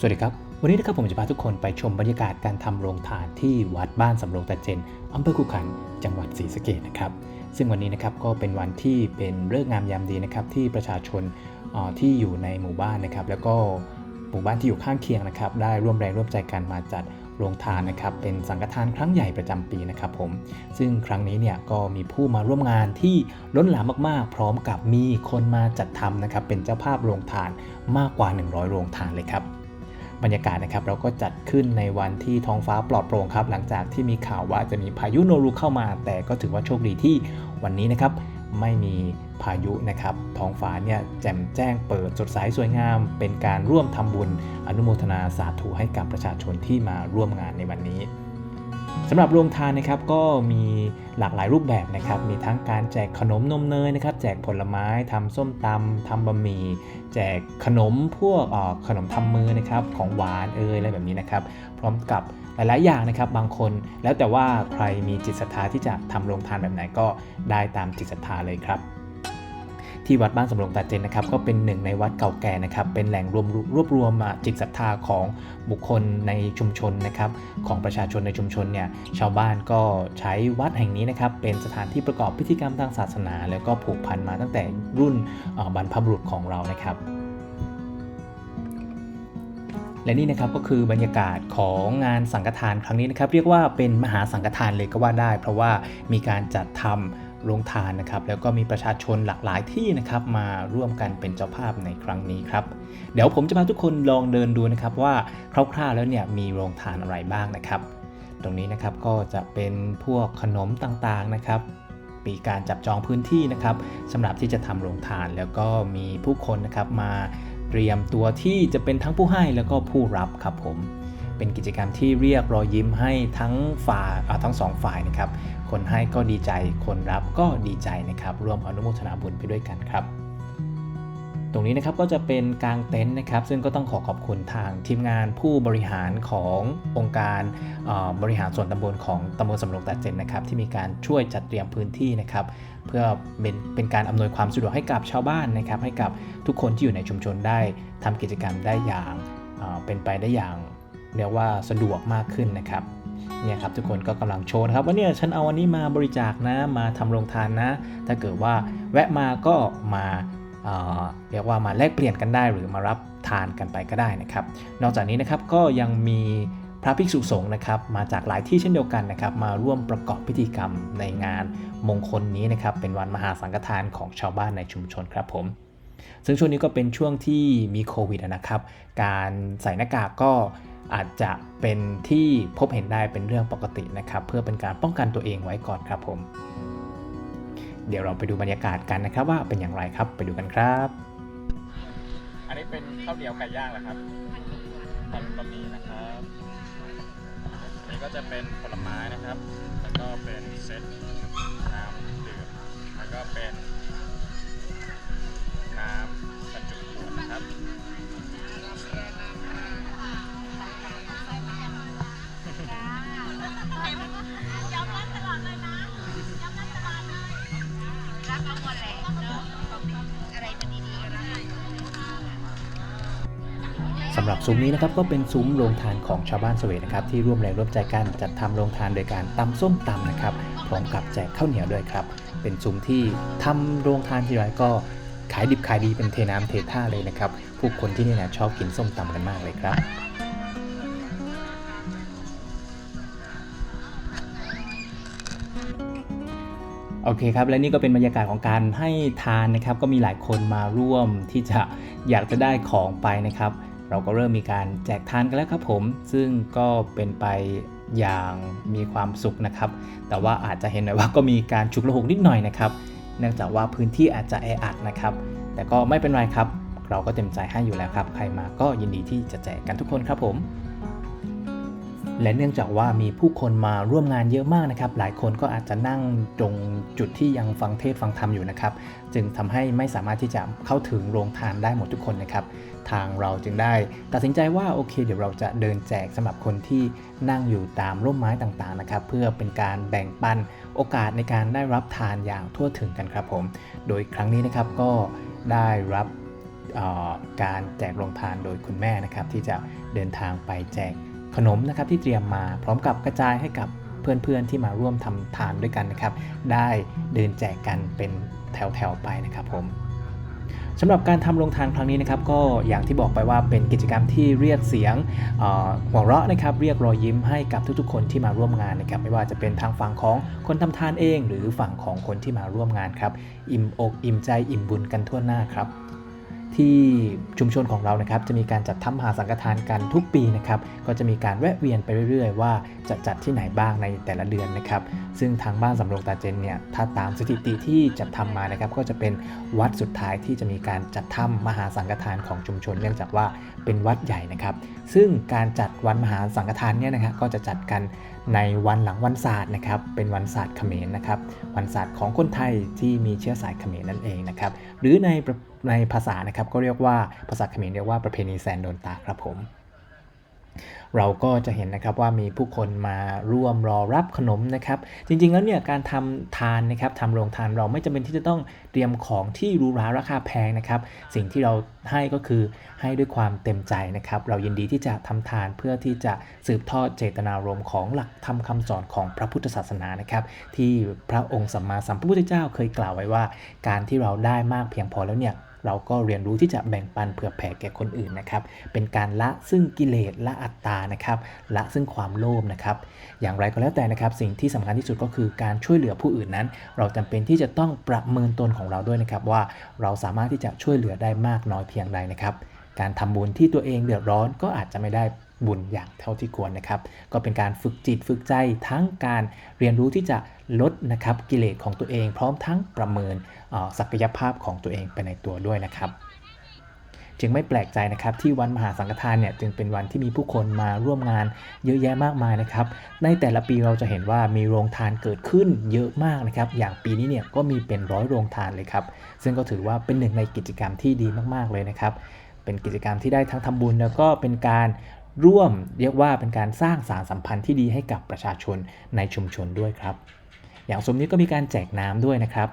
สวัสดีครับ วันนี้นะครับผมจะพาทุกคนไปชมบรรยากาศการทำโรงทานที่วัดบ้านสำโรงตะเจนอำเภอขุขันจังหวัดศรีสะเกษนะครับ ซึ่งวันนี้นะครับก็เป็นวันที่เป็นเรื่องงามยามดีนะครับที่ประชาชนที่อยู่ในหมู่บ้านนะครับ แล้วก็หมู่บ้านที่อยู่ข้างเคียงนะครับ ได้ร่วมแรงร่วมใจกันมาจัดโรงทานนะครับเป็นสังฆทานครั้งใหญ่ประจำปีนะครับผม ซึ่งครั้งนี้เนี่ยก็มีผู้มาร่วมงานที่ล้นหลามมากๆ พร้อมกับมีคนมาจัดทำนะครับเป็นเจ้าภาพโรงทานมากกว่า 100 โรงทานเลยครับ บรรยากาศนะครับเราก็จัดขึ้นในวันที่ท้องฟ้าปลอดโปร่งครับ หลังจากที่มีข่าวว่าจะมีพายุโนรูเข้ามา แต่ก็ถือว่าโชคดีที่วันนี้นะครับไม่มีพายุนะครับ ท้องฟ้าเนี่ยแจ่มแจ้งเปิดสดใสสวยงาม เป็นการร่วมทำบุญอนุโมทนาสาธุให้กับประชาชนที่มาร่วมงานในวันนี้ สำหรับโรงทานนะครับก็มีหลากหลายรูปแบบนะครับ มีทั้งการแจกขนมนมเนยนะครับ แจกผลไม้ทำส้มตำทำบะหมี่ แจกขนมพวกออขนมทำมือนะครับ ของหวานเอ่ยอะไรแบบนี้นะครับ พร้อมกับหลาย ๆ อย่างนะครับ บางคนแล้วแต่ว่าใครมีจิตศรัทธาที่จะทำโรงทานแบบไหนก็ได้ตามจิตศรัทธาเลยครับ ที่วัดบ้านสำโรงตาเจนนะครับ ก็เป็นหนึ่งในวัดเก่าแก่นะครับ เป็นแหล่งรวมรวบรวมจิตศรัทธาของบุคคลในชุมชนนะครับ ของประชาชนในชุมชนเนี่ยชาวบ้านก็ใช้วัดแห่งนี้นะครับ เป็นสถานที่ประกอบพิธีกรรมทางศาสนา แล้วก็ผูกพันมาตั้งแต่รุ่นบรรพบุรุษของเรานะครับและนี่นะครับก็คือบรรยากาศของงานสังฆทานครั้งนี้นะครับ เรียกว่าเป็นมหาสังฆทานเลยก็ว่าได้ เพราะว่ามีการจัดทำ โรงทานนะครับ แล้วก็มีประชาชนหลากหลายที่นะครับ มาร่วมกันเป็นเจ้าภาพในครั้งนี้ครับ เดี๋ยวผมจะพาทุกคนลองเดินดูนะครับว่าคร่าวๆแล้วเนี่ยมีโรงทานอะไรบ้างนะครับ ตรงนี้นะครับก็จะเป็นพวกขนมต่างๆนะครับมีการจับจองพื้นที่นะครับสำหรับที่จะทำโรงทานแล้วก็มีผู้คนนะครับมาเตรียมตัวที่จะเป็นทั้งผู้ให้แล้วก็ผู้รับครับผม เป็นกิจกรรมที่เรียกรอยยิ้มให้ทั้งฝ่ายทั้งสองฝ่ายนะครับ คนให้ก็ดีใจ คนรับก็ดีใจนะครับ ร่วมอนุโมทนาบุญไปด้วยกันครับ ตรงนี้นะครับก็จะเป็นกลางเต็นท์นะครับ ซึ่งก็ต้องขอขอบคุณทางทีมงานผู้บริหารขององค์การบริหารส่วนตำบลของตำบลสำโรงตาเจนนะครับ ที่มีการช่วยจัดเตรียมพื้นที่นะครับเพื่อเป็นเป็นการอำนวยความสะดวกให้กับชาวบ้านนะครับ ให้กับทุกคนที่อยู่ในชุมชนได้ทำกิจกรรมได้อย่างเป็นไปได้อย่าง เรียกว่าสะดวกมากขึ้นนะครับเนี่ยครับทุกคนก็กำลังโชว์นะครับว่าเนี่ยฉันเอาอันนี้มาบริจาคนะมาทำโรงทานนะ ถ้าเกิดว่าแวะมาก็มาเเรียกว่ามาแลกเปลี่ยนกันได้หรือมารับทานกันไปก็ได้นะครับ นอกจากนี้นะครับก็ยังมีพระภิกษุสงฆ์นะครับมาจากหลายที่เช่นเดียวกันนะครับ มาร่วมประกอบพิธีกรรมในงานมงคลนี้นะครับ เป็นวันมหาสังฆทานของชาวบ้านในชุมชนครับผมซึ่งช่วงนี้ก็เป็นช่วงที่มีโควิดนะครับ การใส่หน้ากากก็ อาจจะเป็นที่พบเห็นได้เป็นเรื่องปกตินะครับ เพื่อเป็นการป้องกันตัวเองไว้ก่อนครับผม เดี๋ยวเราไปดูบรรยากาศกันนะครับ ว่าเป็นอย่างไรครับไปดูกันครับ อันนี้เป็นข้าวเหนียวไก่ย่างเหรอครับผัดบะหมี่นะครับอันนี้ก็จะเป็นผลไม้นะครับ แล้วก็เป็นเซตน้ำดื่มแล้วก็เป็นน้ำ สำหรับซุ้มนี้นะครับก็เป็นซุ้มโรงทานของชาวบ้านสเวตนะครับที่ร่วมแรงร่วมใจกันจัดทำโรงทานโดยการตำส้มตำนะครับพร้อมกับแจกข้าวเหนียวด้วยครับ เป็นซุ้มที่ทำโรงทานทีไรก็ขายดิบขายดีเป็นเทน้ำเทท่าเลยนะครับผู้คนที่นี่นะชอบกินส้มตำกันมากเลยครับโอเคครับ และนี่ก็เป็นบรรยากาศของการให้ทานนะครับ ก็มีหลายคนมาร่วมที่จะอยากจะได้ของไปนะครับ เราก็เริ่มมีการแจกทานกันแล้วครับผม ซึ่งก็เป็นไปอย่างมีความสุขนะครับ แต่ว่าอาจจะเห็นหน่อยว่าก็มีการฉุกระหุกนิดหน่อยนะครับ เนื่องจากว่าพื้นที่อาจจะแออัดนะครับ แต่ก็ไม่เป็นไรครับ เราก็เต็มใจให้อยู่แล้วครับ ใครมาก็ยินดีที่จะแจกกันทุกคนครับผม และเนื่องจากว่ามีผู้คนมาร่วมงานเยอะมากนะครับ หลายคนก็อาจจะนั่งตรงจุดที่ยังฟังเทศฟังธรรมอยู่นะครับ จึงทำให้ไม่สามารถที่จะเข้าถึงโรงทานได้หมดทุกคนนะครับ ทางเราจึงได้ ตัดสินใจว่าโอเค เดี๋ยวเราจะเดินแจกสำหรับคนที่นั่งอยู่ตามร่มไม้ต่างๆนะครับ เพื่อเป็นการแบ่งปันโอกาสในการได้รับทานอย่างทั่วถึงกันครับผม โดยครั้งนี้นะครับก็ได้รับการแจกโรงทานโดยคุณแม่นะครับ ที่จะเดินทางไปแจก ขนมนะครับที่เตรียมมาพร้อมกับกระจายให้กับเพื่อนๆที่มาร่วมทำทานด้วยกันนะครับ ได้เดินแจกกันเป็นแถวๆไปนะครับผมสำหรับการทำโรงทานครั้งนี้นะครับ ก็อย่างที่บอกไปว่าเป็นกิจกรรมที่เรียกเสียงหัวเราะนะครับ เรียกรอยยิ้มให้กับทุกๆ คนที่มาร่วมงานนะครับ ไม่ว่าจะเป็นทางฝั่งของคนทำทานเอง หรือฝั่งของคนที่มาร่วมงานครับ อิ่มอกอิ่มใจอิ่มบุญกันทั่วหน้าครับ ที่ชุมชนของเรานะครับ จะมีการจัดทำมหาสังฆทานกันทุกปีนะครับ ก็จะมีการแวะเวียนไปเรื่อยๆ ว่าจะจัดที่ไหนบ้างในแต่ละเดือนนะครับ ซึ่งทางบ้านสำโรงตาเจนเนี่ยถ้าตามสถิติที่จัดทำมานะครับ ก็จะเป็นวัดสุดท้ายที่จะมีการจัดทำมหาสังฆทานของชุมชน เนื่องจากว่าเป็นวัดใหญ่นะครับ ซึ่งการจัดวันมหาสังฆทานเนี่ยนะครับก็จะจัดกันในวันหลังวันศาสตร์นะครับ เป็นวันศาสตร์เขมรนะครับ วันศาสตร์ของคนไทยที่มีเชื้อสายเขมรนั่นเองนะครับ หรือในประ ในภาษานะครับก็เรียกว่าภาษาเขมรเรียกว่าประเพณีแซนโดนตาครับผมเราก็จะเห็นนะครับว่ามีผู้คนมาร่วมรอรับขนมนะครับ จริงๆแล้วเนี่ยการทำทานนะครับทำโรงทานเราไม่จำเป็นที่จะต้องเตรียมของที่หรูหราราคาแพงนะครับ สิ่งที่เราให้ก็คือให้ด้วยความเต็มใจนะครับ เรายินดีที่จะทำทานเพื่อที่จะสืบทอดเจตนารมณ์ของหลักธรรมคำสอนของพระพุทธศาสนานะครับ ที่พระองค์สัมมาสัมพุทธเจ้าเคยกล่าวไว้ว่า การที่เราได้มากเพียงพอแล้วเนี่ย เราก็เรียนรู้ที่จะแบ่งปันเผื่อแผ่แก่คนอื่นนะครับ เป็นการละซึ่งกิเลสละอัตตานะครับ ละซึ่งความโลภนะครับ อย่างไรก็แล้วแต่นะครับ สิ่งที่สำคัญที่สุดก็คือการช่วยเหลือผู้อื่นนั้น เราจำเป็นที่จะต้องประเมินตนของเราด้วยนะครับ ว่าเราสามารถที่จะช่วยเหลือได้มากน้อยเพียงใดนะครับ การทำบุญที่ตัวเองเดือดร้อนก็อาจจะไม่ได้ บุญอย่างเท่าที่ควรนะครับ ก็เป็นการฝึกจิตฝึกใจทั้งการเรียนรู้ที่จะลดนะครับกิเลสของตัวเอง พร้อมทั้งประเมินศักยภาพของตัวเองไปในตัวด้วยนะครับจึงไม่แปลกใจนะครับที่วันมหาสังฆทานเนี่ยจึงเป็นวันที่มีผู้คนมาร่วมงานเยอะแยะมากมายนะครับ ในแต่ละปีเราจะเห็นว่ามีโรงทานเกิดขึ้นเยอะมากนะครับ อย่างปีนี้เนี่ยก็มีเป็นร้อยโรงทานเลยครับ ซึ่งก็ถือว่าเป็นหนึ่งในกิจกรรมที่ดีมากๆเลยนะครับ เป็นกิจกรรมที่ได้ทั้งทำบุญแล้วก็เป็นการ ร่วมเรียกว่าเป็นการสร้างสารสัมพันธ์ที่ดีให้กับประชาชนในชุมชนด้วยครับ อย่างสมนี้ก็มีการแจกน้ำด้วยนะครับ